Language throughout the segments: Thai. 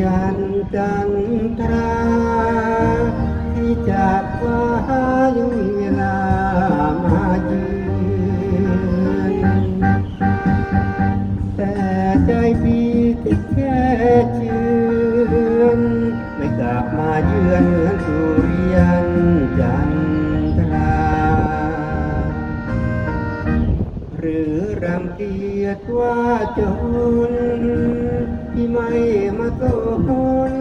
ยันจันทราที่จากฟ้ายังมีเวลามาเยือนแต่ใจพี่ที่แค่เชื่อนไม่กลับมาเยือนเหมือนสุริยันจันทราหรือรังเกียจว่าจนที่ไม่ มาโตน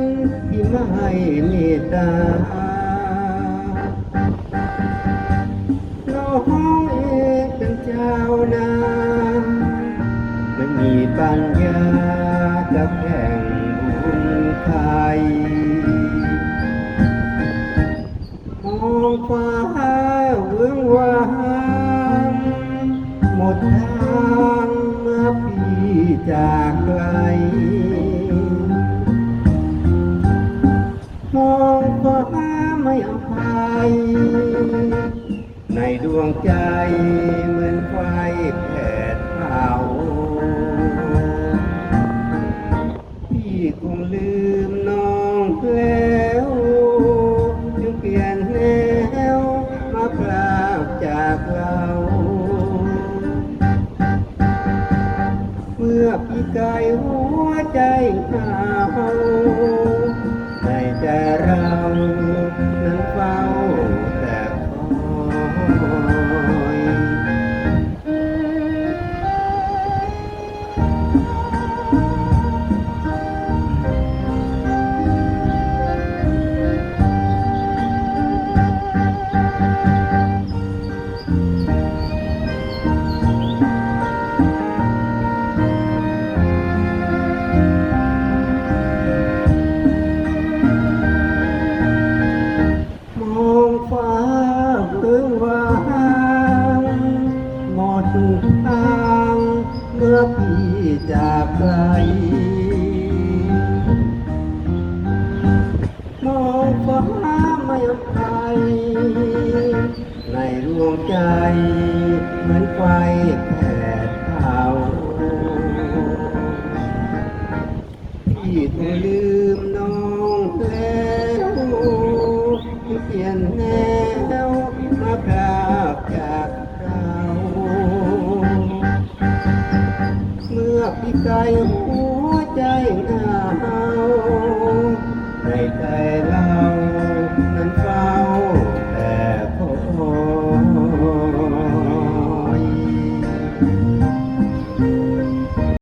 ที่ไม่เมตตาน้องเองเป็นเจ้านาไม่มีปัญญาจะแข่งบุญไทยมองฟ้าเวิ้งว้างหมดทางเมื่อพี่จากไกล มองฟ้าไม่อภัยในดวงใจเหมือนไฟแผดเผาพี่คงลืมน้องแล้วจึงเปลี่ยนแนวมาพลากจากเราเมื่อพี่ไกลหัวใจหา จากไกลมองฟ้าไม่อภัยในดวงใจเหมือนไฟแผดเผาพี่คงลืมน้องแล้วเปลี่ยนแนวมาพรา ที่ใจหัวใจหนาวในใจ